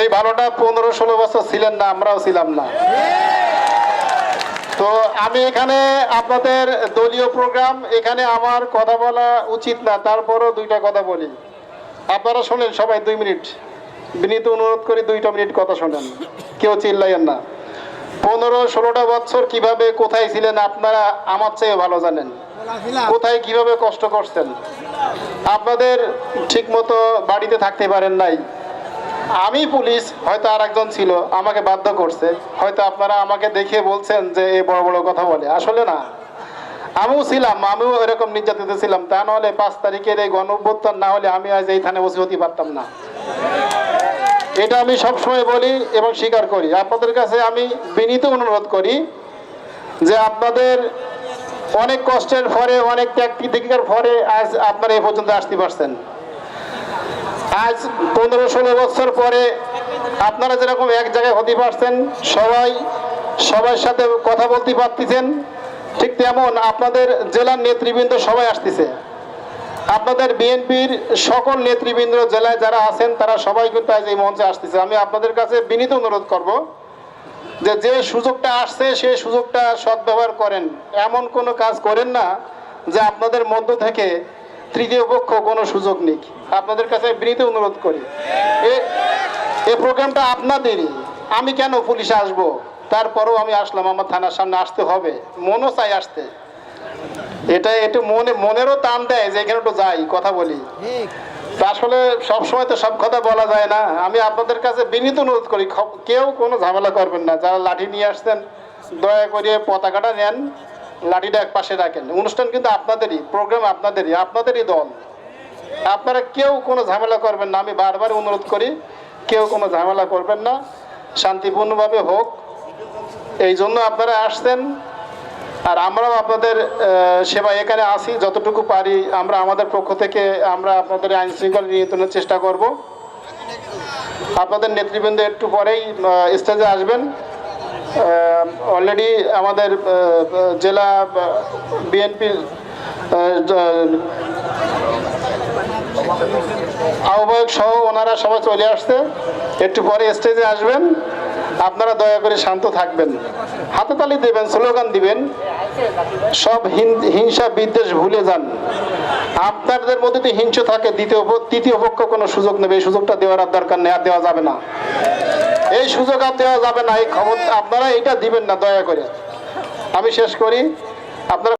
এই ভালোটা পনেরো ষোলো বছর ছিলেন না, আমরাও ছিলাম না। তো আমি এখানে আপনাদের দলীয় প্রোগ্রাম, এখানে আমার কথা বলা উচিত না, তারপরও দুইটা কথা বলি। আপনারা শোনেন সবাই দুই মিনিট। বিনীত অনুরোধ করি দুইটা মিনিট কথা শোনেন। কেউ চিল্লাইয়েন না। পনেরো ষোলোটা বছর কীভাবে কোথায় ছিলেন আপনারা আমার চেয়ে ভালো জানেন। কোথায় কীভাবে কষ্ট করছেন। আপনাদের ঠিকমতো বাড়িতে থাকতে পারেন নাই। আমি পুলিশ, হয়তো আর একজন ছিল, আমাকে বাধ্য করছে। হয়তো আপনারা আমাকে দেখে বলছেন যে এ বড় বড় কথা বলে। আসলে না। আমিও ছিলাম, আমিও এরকম নির্যাতিত ছিলাম। তা নাহলে পাঁচ তারিখের এই গণ না হলে আমি আজ এই থানে বসে হতে পারতাম না। এটা আমি সবসময় বলি এবং স্বীকার করি। আপনাদের কাছে আমি বিনীত অনুরোধ করি যে আপনাদের অনেক কষ্টের পরে, অনেক ত্যাগ পরে আজ আপনারা এই পর্যন্ত আসতে পারছেন। আজ পনেরো ষোলো বছর পরে আপনারা যেরকম এক জায়গায় হতে পারছেন, সবাই সবার সাথে কথা বলতে পারতেছেন, ঠিক তেমন আপনাদের জেলার নেতৃবৃন্দ সবাই আসতেছে। আপনাদের বিএনপির সকল নেতৃবৃন্দ জেলায় যারা আছেন, তারা সবাই কিন্তু আজ এই মঞ্চে আসতেছে। আমি আপনাদের কাছে বিনীত অনুরোধ করব যে যে সুযোগটা আসছে সেই সুযোগটা সদ্ব্যবহার করেন। এমন কোনো কাজ করেন না যে আপনাদের মধ্য থেকে তৃতীয় পক্ষ কোনো সুযোগ নেই। আপনাদের কাছে বিনীত অনুরোধ করি। এ- প্রোগ্রামটা আপনাদেরই। আমি কেন পুলিশে আসব? তারপরেও আমি আসলাম, আমার থানার সামনে আসতে হবে। মনও চাই আসতে। এটা একটু মনে, মনেরও টান দেয় যে এখানে একটু যাই, কথা বলি। আসলে সবসময় তো সব কথা বলা যায় না। আমি আপনাদের কাছে বিনীত অনুরোধ করি কেউ কোনো ঝামেলা করবেন না। যারা লাঠি নিয়ে আসছেন, দয়া করে পতাকাটা নেন। লাঠিটা এক পাশে রাখেন। অনুষ্ঠান কিন্তু আপনাদেরই প্রোগ্রাম আপনাদেরই আপনাদেরই দল। আপনারা কেউ কোনো ঝামেলা করবেন না, আমি বারবার অনুরোধ করি, কেউ কোনো ঝামেলা করবেন না, শান্তিপূর্ণভাবে হোক। এই জন্য আপনারা আসছেন, আর আমরাও আপনাদের সেবা এখানে আসি যতটুকু পারি আমরা আমাদের পক্ষ থেকে আমরা আপনাদের আইন শৃঙ্খলা নিয়ন্ত্রণের চেষ্টা করব। আপনাদের নেতৃবৃন্দ একটু পরেই স্টেজে আসবেন। অলরেডি আমাদের জেলা বিএনপি আহ্বায়ক সহ ওনারা সবাই চলে আসছে। একটু পরে স্টেজে আসবেন। আপনারা দয়া করে শান্ত থাকবেন। হাতে তালি দেবেন, স্লোগান দিবেন। সব হিংসা বিদ্বেষ ভুলে যান। আপনাদের মধ্যে যদি হিংস থাকে, দ্বিতীয় তৃতীয় পক্ষ কোনো সুযোগ নেবে, এই সুযোগটা দেওয়ার দরকার আর দেওয়া যাবে না। এই সুযোগ আর দেওয়া যাবে না, এই ক্ষমতা, আপনারা এটা দিবেন না, দয়া করে। আমি শেষ করি। আপনারা